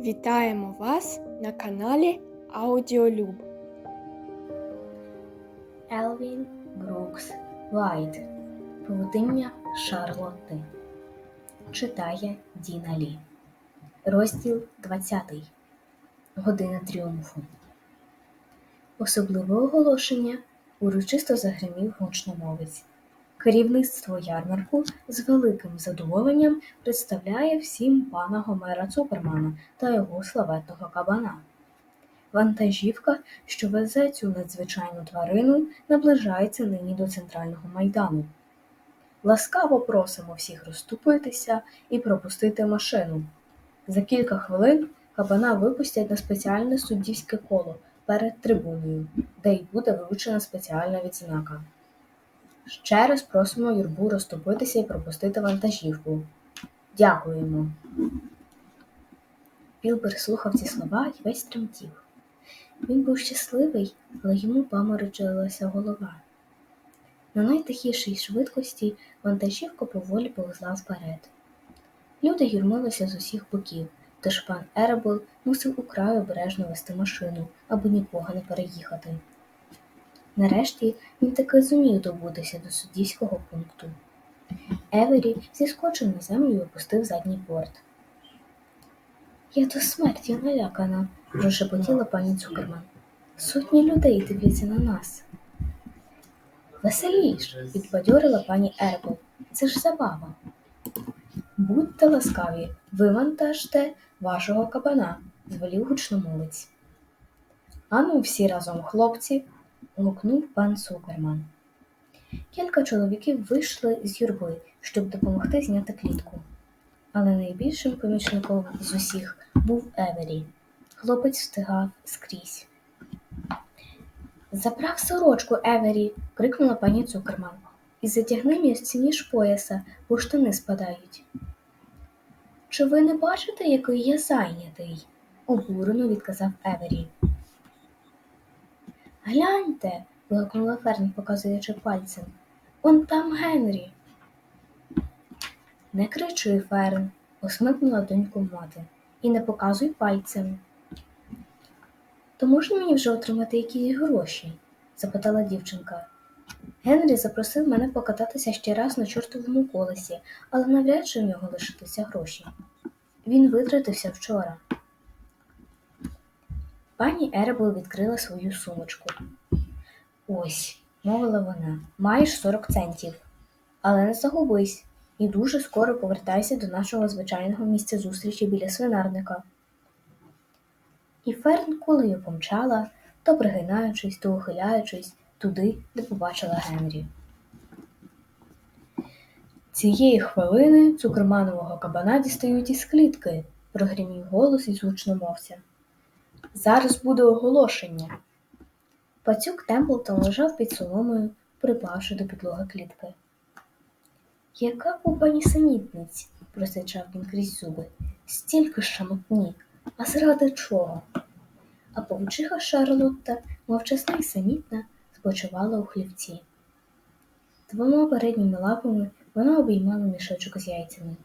Вітаємо вас на каналі Аудіолюб. Елвін Брукс Вайт. Павутиння Шарлотти. Читає Діна Лі. Розділ 20 Година тріумфу. Особливе оголошення урочисто загримів гучномовець. Керівництво ярмарку з великим задоволенням представляє всім пана Гомера Цупермана та його славетного кабана. Вантажівка, що везе цю надзвичайну тварину, наближається нині до центрального майдану. Ласкаво просимо всіх розступитися і пропустити машину. За кілька хвилин кабана випустять на спеціальне суддівське коло перед трибуною, де й буде вручена спеціальна відзнака. Ще раз просимо юрбу розступитися і пропустити вантажівку. Дякуємо. Пілбер слухав ці слова і весь тремтів. Він був щасливий, але йому паморочилася голова. На найтихішій швидкості вантажівка поволі повезла вперед. Люди юрмилися з усіх боків, тож пан Еребл мусив украй обережно вести машину, аби нікого не переїхати. Нарешті він таки зумів добутися до суддівського пункту. Евері зіскочив на землю і опустив задній борт. Я до смерті налякана, прошепотіла пані Цукерман. Сотні людей дивляться на нас. Веселіш, підбадьорила пані Ербл. Це ж забава. Будьте ласкаві, вивантажте вашого кабана, звелів гучномовець. Ану, всі разом, хлопці, гукнув пан Цукерман. Кілька чоловіків вийшли з юрби, щоб допомогти зняти клітку. Але найбільшим помічником з усіх був Евері. Хлопець встигав скрізь. Заправ сорочку, Евері, крикнула пані Цукерман. І затягни місці ніж пояса, бо штани спадають. Чи ви не бачите, який я зайнятий? обурено відказав Евері. Гляньте, вигукнула Ферн, показуючи пальцем. Он там Генрі. Не кричи, Ферн, осмикнула доньку мати, і не показуй пальцем. То можна мені вже отримати якісь гроші? запитала дівчинка. Генрі запросив мене покататися ще раз на чортовому колесі, але навряд чи в нього лишилися гроші. Він витратився вчора. Пані Еребл відкрила свою сумочку. Ось, мовила вона, маєш 40 центів. Але не загубись і дуже скоро повертайся до нашого звичайного місця зустрічі біля свинарника. І Ферн кулею помчала, то пригинаючись, то ухиляючись туди, де побачила Генрі. Цієї хвилини цукерманового кабана дістають із клітки, прогримів голос із гучномовця. Зараз буде оголошення. Пацюк Темплтон лежав під соломою, припавши до підлоги клітки. Яка купа нісенітниць, просичав він крізь зуби, стільки шамотні, а заради чого? А повчиха Шарлотта, мовчасна й самітна, спочивала у хлівці. Двома передніми лапами вона обіймала мішочок з яйцями.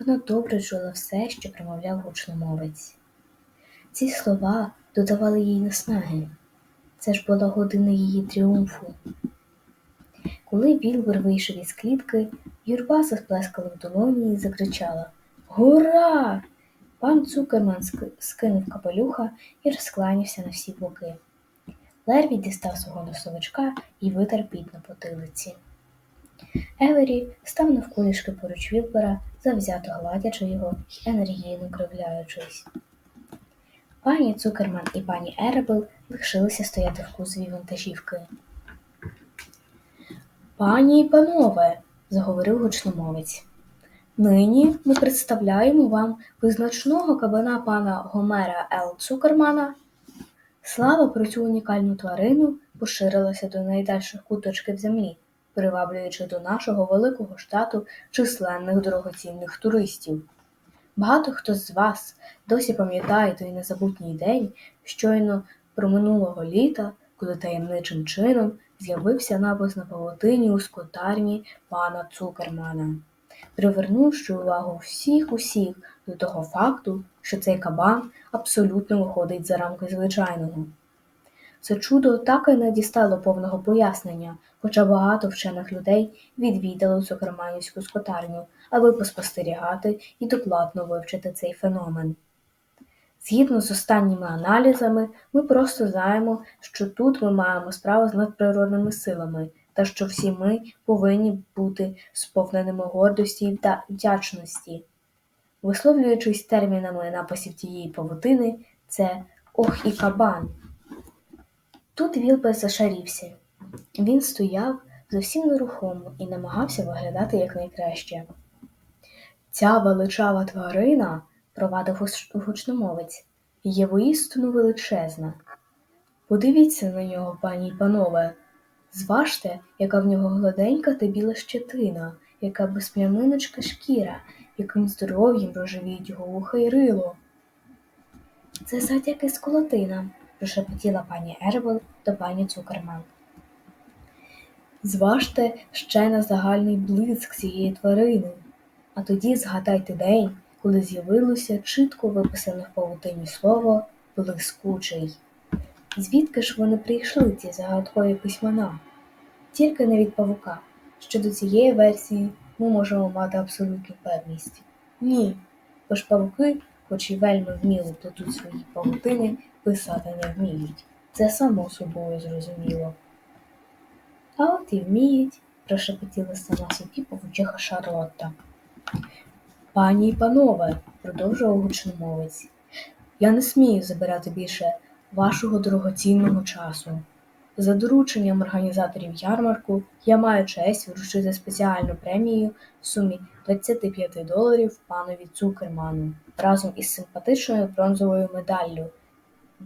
Вона добре чула все, що промовляв гучномовець. Ці слова додавали їй наснаги. Це ж була година її тріумфу. Коли Білбер вийшов із клітки, юрба засплескала в долоні і закричала Гура! Пан Цукерман скинув капелюха і розкланявся на всі боки. Лерві дістав свого носовичка і витер піт на потилиці. Евері став навколішки поруч Вілбера, завзято гладячи його й енергійно кривляючись. Пані Цукерман і пані Еребел лишилися стояти в кузові вантажівки. Пані й панове, заговорив гучномовець. Нині ми представляємо вам визначного кабана пана Гомера Л. Цукермана. Слава про цю унікальну тварину поширилася до найдальших куточків землі, приваблюючи до нашого великого штату численних дорогоцінних туристів. Багато хто з вас досі пам'ятає той незабутній день, щойно про минулого літа, коли таємничим чином з'явився напис на павутині у скотарні пана Цукермана. привернувши увагу всіх усіх до того факту, що цей кабан абсолютно виходить за рамки звичайного. Це чудо так і не дістало повного пояснення, хоча багато вчених людей відвідали цукерманівську скотарню, аби поспостерігати і докладно вивчити цей феномен. Згідно з останніми аналізами, ми просто знаємо, що тут ми маємо справу з надприродними силами, та що всі ми повинні бути сповненими гордості вда- вдячності. Висловлюючись термінами написів тієї павутини, це ох і кабан. Тут Вілбер зашарівся. Він стояв зовсім нерухомо і намагався виглядати якнайкраще. Ця величава тварина, провадив гучномовець, є воістину величезна. Подивіться на нього, пані й панове. Зважте, яка в нього гладенька та біла щетина, яка безпляминочка шкіра, яким здоров'ям проживіють його вуха й рило. Це завдяки сколотина, прошепотіла пані Ербел до пані Цукерман. Зважте ще на загальний блиск цієї тварини, а тоді згадайте день, коли з'явилося чітко виписане в павутині слово блискучий. Звідки ж вони прийшли, ці загадкові письмена? Тільки не від павука. Щодо цієї версії ми можемо мати абсолютну певність. Ні, бо ж павуки, хоч і вельми вміло плетуть свої павутини, писати не вміють. Це само собою зрозуміло. А от і вміють, прошепотіла сама собі павучиха Шарлотта. Пані й панове, продовжував гучномовець, я не смію забирати більше вашого дорогоцінного часу. За дорученням організаторів ярмарку я маю честь вручити спеціальну премію в сумі 25 доларів панові Цукерману разом із симпатичною бронзовою медаллю,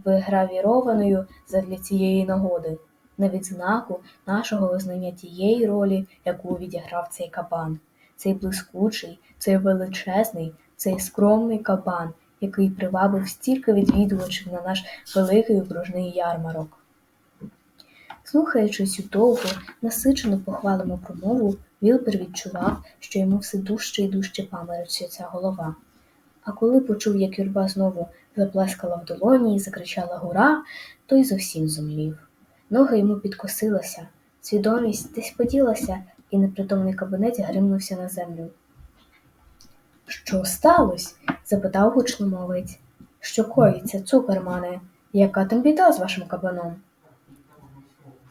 вигравірованою задля цієї нагоди, на відзнаку нашого визнання тієї ролі, яку відіграв цей кабан, цей блискучий, цей величезний, цей скромний кабан, який привабив стільки відвідувачів на наш великий окружний ярмарок. Слухаючи цю довгу, насичену похвалимо промову, Вілбер відчував, що йому все дужче і дужче паморочиться голова. А коли почув, як юрба знову заплескала в долоні і закричала Гура, то й зовсім зумлів. Ноги йому підкосилася, свідомість десь поділася, і непритомний кабинет гримнувся на землю. Що сталося? запитав гучномовець. Що коїться, цукермане? Яка там біда з вашим кабаном?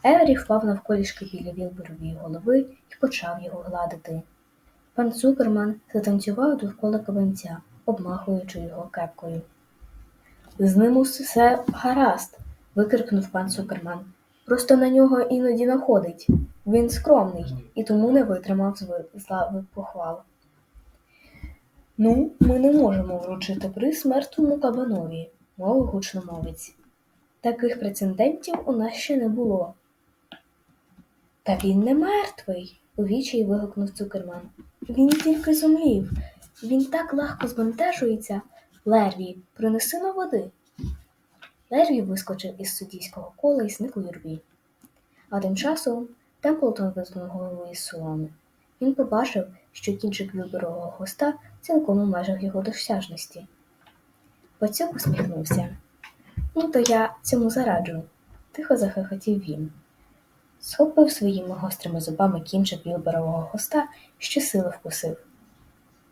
Евері впав навколішки біля Вілберової голови і почав його гладити. Пан Цукерман затанцював довкола кабанця, обмахуючи його кепкою. З ним усе гаразд, викрикнув пан Цукерман. Просто на нього іноді находить. Він скромний і тому не витримав зла похвал. Ну, ми не можемо вручити приз мертвому кабанові, мовив гучномовець. Таких прецедентів у нас ще не було. Та він не мертвий, у вічі вигукнув Цукерман. Він тільки зумлів. Він так легко збентежується. Лерві, принеси на води. Лерві вискочив із суддійського кола і зник у юрбі. А тим часом Темплтон визнув голову із соломи. Він побачив, що кінчик виборового хвоста цілком у межах його досяжності. Пацюк усміхнувся. Ну, то я цьому зараджу, тихо захихотів він. Схопив своїми гострими зубами кінчик вілберового хвоста і щосили вкусив.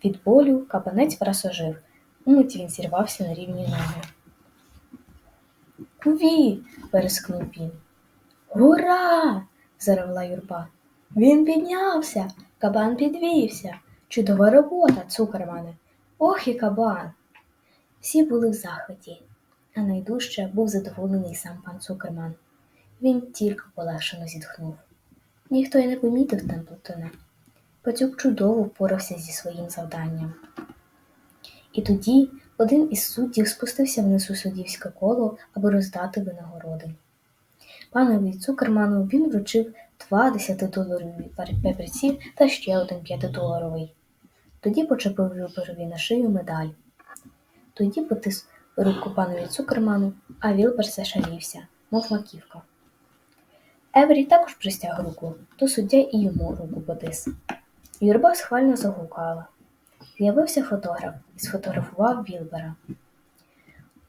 Від болю капанець враз ожив, умить він зірвався на рівні ноги. Куві. перескнув він. Гура. заревла юрба. Він піднявся, кабан підвівся. Чудова робота, цукермане. Ох і кабан. Всі були в захваті, а найдужче був задоволений сам пан Цукерман. Він тільки полегшено зітхнув. Ніхто й не помітив Темплтона. Пацюк чудово впорався зі своїм завданням. І тоді один із суддів спустився вниз у суддівське коло, аби роздати винагороди. Панові Цукерману він вручив два 10-доларові папірці та ще один 5-доларовий. Тоді почепив Вілберові на шию медаль. Тоді потис руку панові Цукерману, а Вілбер зашарівся, мов маківка. Евері також пристяг руку, то суддя і йому руку потис. Юрба схвально загукала. З'явився фотограф і сфотографував Вілбера.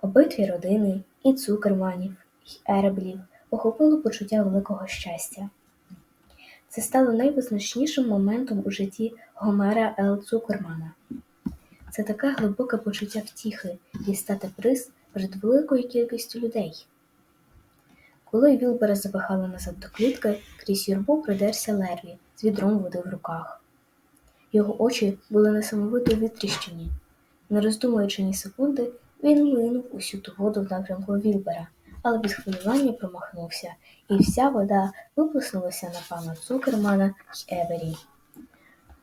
Обидві родини, і цукерманів, і ереблів, охопило почуття великого щастя. Це стало найвизначнішим моментом у житті Гомера Л. Цукермана. Це таке глибоке почуття втіхи дістати приз перед великою кількістю людей. Коли Вілбера запихали назад до клітки, крізь юрбу придерся Лерві з відром води в руках. Його очі були несамовито витріщені. Не роздумуючи ні секунди, він линув усю ту воду в напрямку Вілбера, але від хвилювання промахнувся, і вся вода виплеснулася на пана Цукермана й Евері.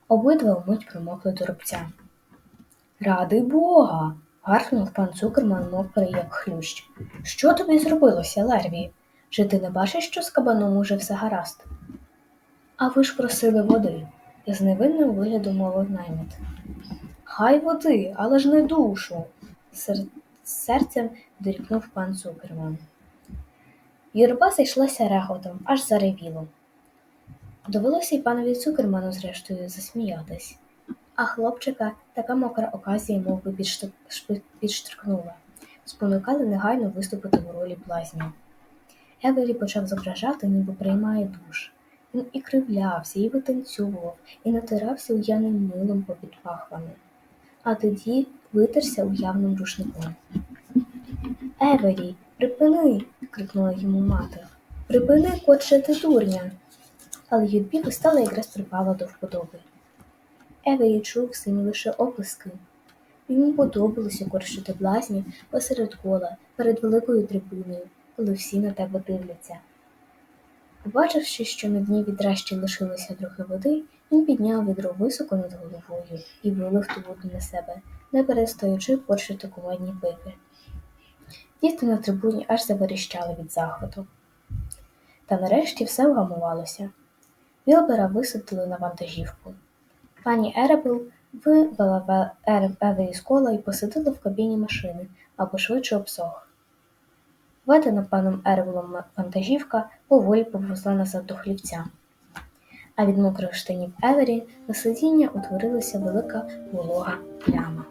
Обидва вмить промокли до рубця. Ради Бога. гаркнув пан Цукерман, мов переяк хлющ. Що тобі зробилося, Лерві? Чи ти не бачиш, що з кабаном уже все гаразд? А ви ж просили води, з невинним виглядом мовив наймит. Хай води, але ж не душу, Сер- серцем дорікнув пан Цукерман. Юрба зайшлася реготом, аж заревіло. Довелося й панові Цукерману, зрештою, засміятись. А хлопчика така мокра оказія мов би підштрикнула. Спонукали негайно виступити в ролі блазня. Евері почав зображати, ніби приймає душ. Він і кривлявся, і витанцював, і натирався уявним милом попід пахвами. А тоді витерся уявним рушником. Евері, припини. крикнула йому мати. Припини, корчити дурня. Але Юрбі вистала якраз припала до вподоби. Евері чув самі лише оплески. Йому подобалося корчити блазні посеред кола перед великою трибуною, коли всі на тебе дивляться. Побачивши, що на дні відра ще лишилося трохи води, він підняв відро високо над головою і вилив ту воду на себе, не перестаючи поршити кумедні пики. Діти на трибуні аж заверіщали від захвату. Та нарешті все вгамувалося. Вілбера висадили на вантажівку. Пані Еребл вивела Ве- Ере- Евері з кола і посадила в кабіні машини, аби швидше обсох. Ведена паном Ервелом вантажівка поволі повезла назад до хлівця. А від мокрих штанів Евері на сидіння утворилася велика волога пляма.